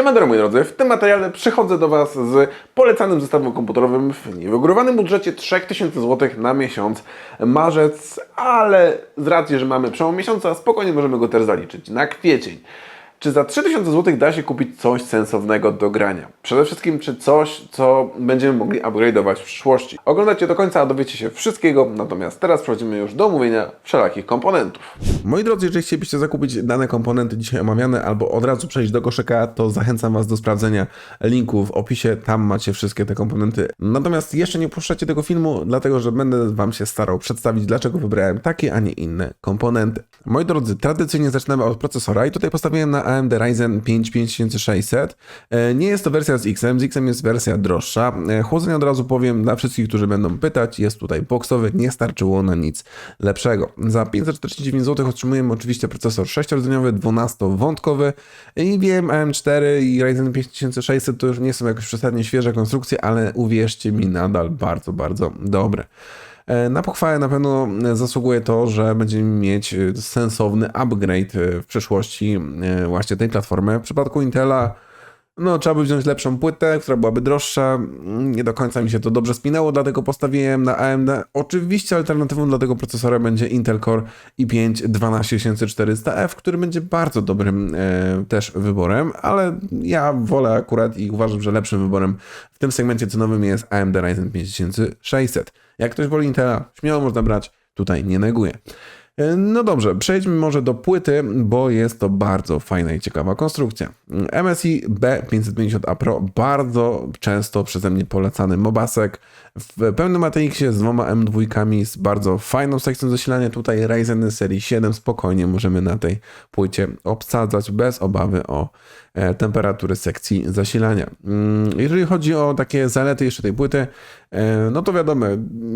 Siemandero moi drodzy, w tym materiale przychodzę do Was z polecanym zestawem komputerowym w niewygórowanym budżecie 3000 zł na miesiąc marzec, ale z racji, że mamy przełom miesiąca, spokojnie możemy go też zaliczyć na kwiecień. Czy za 3000 zł da się kupić coś sensownego do grania? Przede wszystkim, czy coś, co będziemy mogli upgrade'ować w przyszłości? Oglądajcie do końca, a dowiecie się wszystkiego, natomiast teraz przechodzimy już do omówienia wszelakich komponentów. Moi drodzy, jeżeli chcielibyście zakupić dane komponenty dzisiaj omawiane albo od razu przejść do koszyka, to zachęcam Was do sprawdzenia linku w opisie, tam macie wszystkie te komponenty. Natomiast jeszcze nie puszczacie tego filmu, dlatego że będę Wam się starał przedstawić, dlaczego wybrałem takie, a nie inne komponenty. Moi drodzy, tradycyjnie zaczynamy od procesora i tutaj postawiłem na AMD Ryzen 5 5600. E, Nie jest to wersja z X-em, z X-em jest wersja droższa. E, Chłodzenie od razu powiem dla wszystkich, którzy będą pytać, jest tutaj boxowy, nie starczyło na nic lepszego. Za 549 zł otrzymujemy oczywiście procesor 6-rdzeniowy, 12-wątkowy i wiem AM4 i Ryzen 5600 to już nie są jakoś przesadnie świeże konstrukcje, ale uwierzcie mi, nadal bardzo, bardzo dobre. E, Na pochwałę na pewno zasługuje to, że będziemy mieć sensowny upgrade e, w przyszłości e, właśnie tej platformy. W przypadku Intela no, trzeba by wziąć lepszą płytę, która byłaby droższa. Mm, Nie do końca mi się to dobrze spinało, dlatego postawiłem na AMD. Oczywiście alternatywą dla tego procesora będzie Intel Core i5 12400F, który będzie bardzo dobrym e, też wyborem, ale ja wolę akurat i uważam, że lepszym wyborem w tym segmencie cenowym jest AMD Ryzen 5600. Jak ktoś woli Intela, śmiało można brać, tutaj nie neguję. E, No dobrze, przejdźmy może do płyty, bo jest to bardzo fajna i ciekawa konstrukcja. MSI B550A Pro, bardzo często przeze mnie polecany mobasek w pełnym ATX-ie z dwoma M2 z bardzo fajną sekcją zasilania. Tutaj Ryzen serii 7 spokojnie możemy na tej płycie obsadzać bez obawy o e, temperatury sekcji zasilania. Mm, Jeżeli chodzi o takie zalety jeszcze tej płyty, no to wiadomo,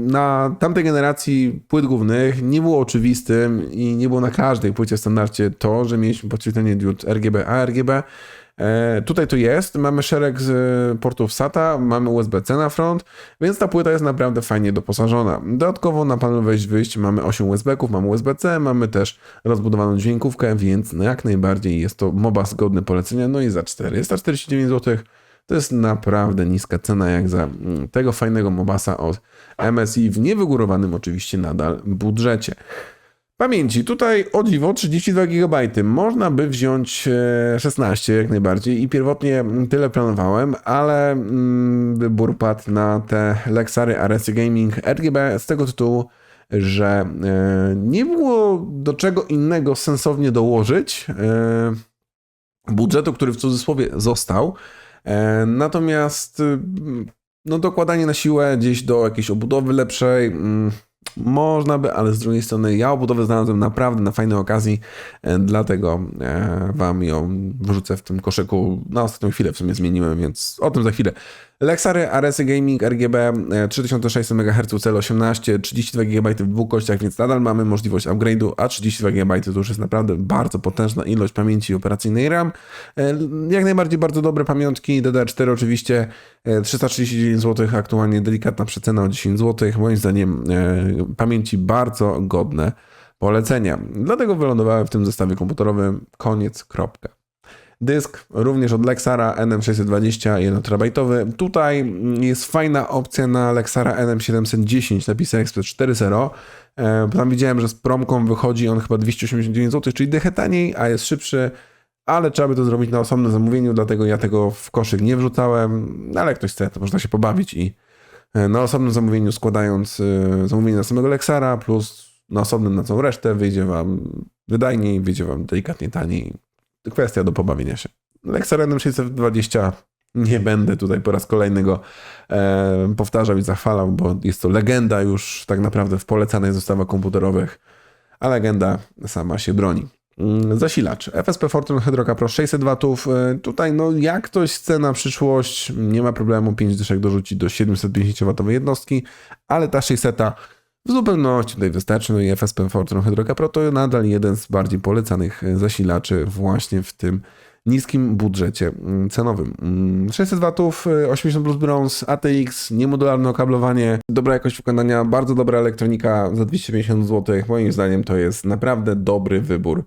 na tamtej generacji płyt głównych nie było oczywistym i nie było na każdej płycie standardzie to, że mieliśmy podświetlenie diod RGB, a RGB. E, Tutaj to jest, mamy szereg z e, portów SATA, mamy USB-C na front, więc ta płyta jest naprawdę fajnie doposażona. Dodatkowo na panelu wejść-wyjść mamy 8 USB-ków, mamy USB-C, mamy też rozbudowaną dźwiękówkę, więc no jak najbardziej jest to MOBA godny polecenia, no i za 449 zł to jest naprawdę niska cena jak za mm, tego fajnego Mobasa od MSI w niewygórowanym oczywiście nadal budżecie. Pamięci, tutaj o dziwo 32 GB. Można by wziąć e, 16 jak najbardziej i pierwotnie tyle planowałem, ale mm, wybór padł na te Lexary RS Gaming RGB z tego tytułu, że e, nie było do czego innego sensownie dołożyć e, budżetu, który w cudzysłowie został. E, Natomiast y, no, dokładanie na siłę gdzieś do jakiejś obudowy lepszej. mm, Można by, ale z drugiej strony ja obudowę znalazłem naprawdę na fajnej okazji, e, dlatego e, wam ją wrzucę w tym koszyku. Na ostatnią chwilę w sumie zmieniłem, więc o tym za chwilę. Lexary RS Gaming RGB e, 3600 MHz CL18, 32 GB w dwóch kościach, więc nadal mamy możliwość upgrade'u, a 32 GB to już jest naprawdę bardzo potężna ilość pamięci operacyjnej RAM. E, Jak najbardziej bardzo dobre pamiątki, DDR4 oczywiście e, 339 zł, aktualnie delikatna przecena o 10 zł. Moim zdaniem e, pamięci bardzo godne polecenia. Dlatego wylądowałem w tym zestawie komputerowym. Koniec, kropka. Dysk również od Lexara NM620 1TB. Tutaj jest fajna opcja na Lexara NM710 na PCI Express 4.0. E, Tam widziałem, że z promką wychodzi on chyba 289 zł, czyli dychę taniej, a jest szybszy, ale trzeba by to zrobić na osobnym zamówieniu, dlatego ja tego w koszyk nie wrzucałem, no, ale jak ktoś chce, to można się pobawić i e, na osobnym zamówieniu składając e, zamówienie na samego Lexara plus na osobnym na całą resztę wyjdzie wam wydajniej, wyjdzie wam delikatnie taniej. Kwestia do pobawienia się. Lexar NM620 nie będę tutaj po raz kolejny go e, powtarzał i zachwalał, bo jest to legenda już tak naprawdę w polecanych zestawach komputerowych, a legenda sama się broni. Mm, Zasilacz FSP Fortune Hydroka Pro 600 W. Tutaj, no, jak ktoś chce na przyszłość, nie ma problemu 5 dyszek dorzucić do 750 W jednostki, ale ta 600 w zupełności tutaj wystarczy. No i FSP Fortune Hydroka Pro to nadal jeden z bardziej polecanych e, zasilaczy właśnie w tym niskim budżecie mm, cenowym. Mm, 600 W, e, 80 plus bronze, ATX, niemodularne okablowanie, dobra jakość wykonania, bardzo dobra elektronika za 250 zł. Moim zdaniem to jest naprawdę dobry wybór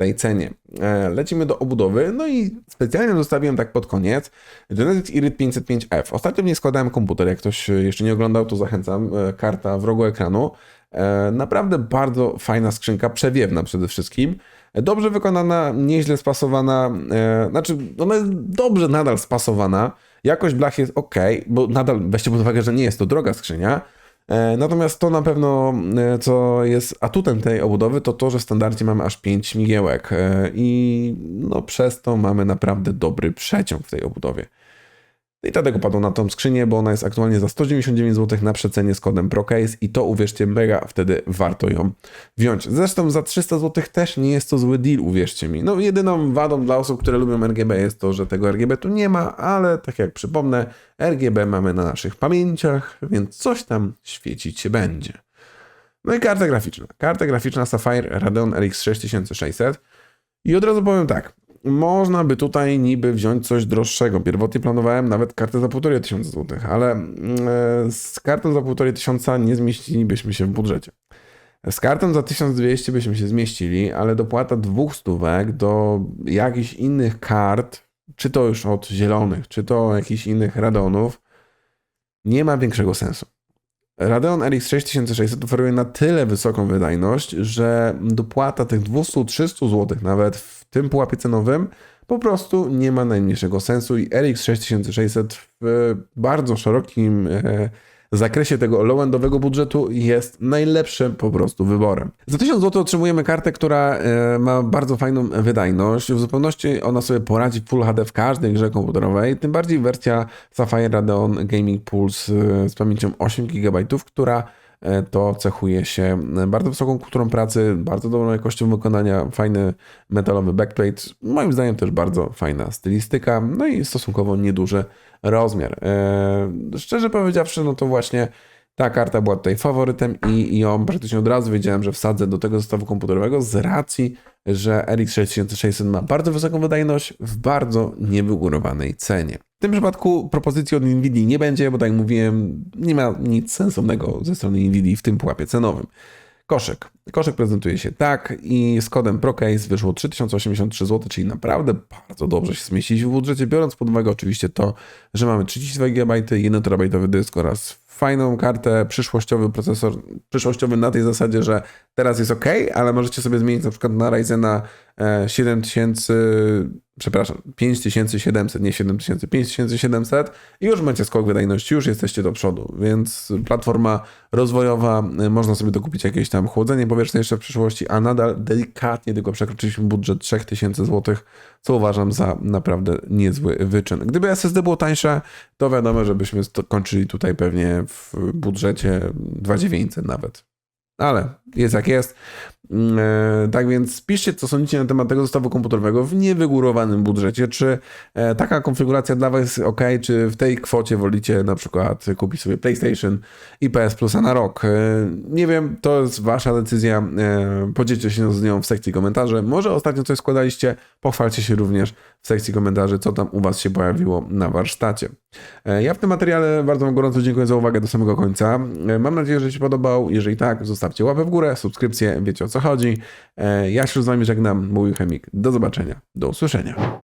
tej cenie. E, Lecimy do obudowy, no i specjalnie zostawiłem tak pod koniec Genesis Irid 505F. Ostatnio w niej składałem komputer, jak ktoś jeszcze nie oglądał, to zachęcam, e, karta w rogu ekranu. E, Naprawdę bardzo fajna skrzynka, przewiewna przede wszystkim. E, Dobrze wykonana, nieźle spasowana, e, znaczy ona jest dobrze nadal spasowana. Jakość blach jest ok, bo nadal weźcie pod uwagę, że nie jest to droga skrzynia, E, Natomiast to na pewno, e, co jest atutem tej obudowy, to to, że w standardzie mamy aż 5 śmigiełek e, i no, przez to mamy naprawdę dobry przeciąg w tej obudowie. I dlatego padło na tą skrzynię, bo ona jest aktualnie za 199 zł na przecenie z kodem ProCase i to uwierzcie mega, wtedy warto ją wziąć. Zresztą za 300 zł też nie jest to zły deal, uwierzcie mi. No jedyną wadą dla osób, które lubią RGB jest to, że tego RGB tu nie ma, ale tak jak przypomnę, RGB mamy na naszych pamięciach, więc coś tam świecić się będzie. No i karta graficzna. Karta graficzna Sapphire Radeon RX 6600. I od razu powiem tak. Można by tutaj niby wziąć coś droższego. Pierwotnie planowałem nawet kartę za 1500 zł, ale mm, e, z kartą za 1500 nie zmieścilibyśmy się w budżecie. Z kartą za 1200 byśmy się zmieścili, ale dopłata dwóch stówek do jakichś innych kart, czy to już od zielonych, czy to jakichś innych Radonów, nie ma większego sensu. Radeon RX 6600 oferuje na tyle wysoką wydajność, że dopłata tych 200-300 zł nawet w tym pułapie cenowym po prostu nie ma najmniejszego sensu i RX 6600 w bardzo szerokim e, zakresie tego low-endowego budżetu jest najlepszym po prostu wyborem. Za 1000 zł otrzymujemy kartę, która e, ma bardzo fajną wydajność. W zupełności ona sobie poradzi w Full HD w każdej grze komputerowej, tym bardziej wersja Sapphire Radeon Gaming Pulse e, z pamięcią 8 GB, która to cechuje się bardzo wysoką kulturą pracy, bardzo dobrą jakością wykonania, fajny metalowy backplate, moim zdaniem też bardzo fajna stylistyka, no i stosunkowo nieduży rozmiar. Eee, szczerze powiedziawszy, no to właśnie ta karta była tutaj faworytem i, ją praktycznie od razu wiedziałem, że wsadzę do tego zestawu komputerowego z racji, że RX 6600 ma bardzo wysoką wydajność w bardzo niewygórowanej cenie. W tym przypadku propozycji od Nvidia nie będzie, bo tak jak mówiłem, nie ma nic sensownego ze strony Nvidia w tym pułapie cenowym. Koszyk. Koszyk prezentuje się tak i z kodem ProCase wyszło 3083 zł, czyli naprawdę bardzo dobrze się zmieścić w budżecie, biorąc pod uwagę oczywiście to, że mamy 32 GB, 1 TB dysk oraz fajną kartę, przyszłościowy procesor, przyszłościowy na tej zasadzie, że teraz jest ok, ale możecie sobie zmienić na przykład na Ryzena e, 7000, przepraszam, 5700, nie 7000, 5700 i już macie skok wydajności, już jesteście do przodu, więc platforma rozwojowa, e, można sobie dokupić jakieś tam chłodzenie powietrzne jeszcze w przyszłości, a nadal delikatnie tylko przekroczyliśmy budżet 3000 zł, co uważam za naprawdę niezły wyczyn. Gdyby SSD było tańsze, to wiadomo, żebyśmy kończyli tutaj pewnie w budżecie 2900 nawet. Ale jest jak jest. Mm, e, Tak więc piszcie, co sądzicie na temat tego zestawu komputerowego w niewygórowanym budżecie. Czy e, taka konfiguracja dla Was jest ok, czy w tej kwocie wolicie na przykład kupić sobie PlayStation i PS Plusa na rok? E, Nie wiem, to jest Wasza decyzja. Podzielcie się z nią w sekcji komentarzy. Może ostatnio coś składaliście, pochwalcie się również w sekcji komentarzy, co tam u Was się pojawiło na warsztacie. Ja w tym materiale bardzo Wam gorąco dziękuję za uwagę do samego końca. Mam nadzieję, że się podobał. Jeżeli tak, zostawcie łapę w górę, subskrypcję, wiecie o co chodzi. E, Ja się z Wami żegnam, mówił Chemik. Do zobaczenia, do usłyszenia.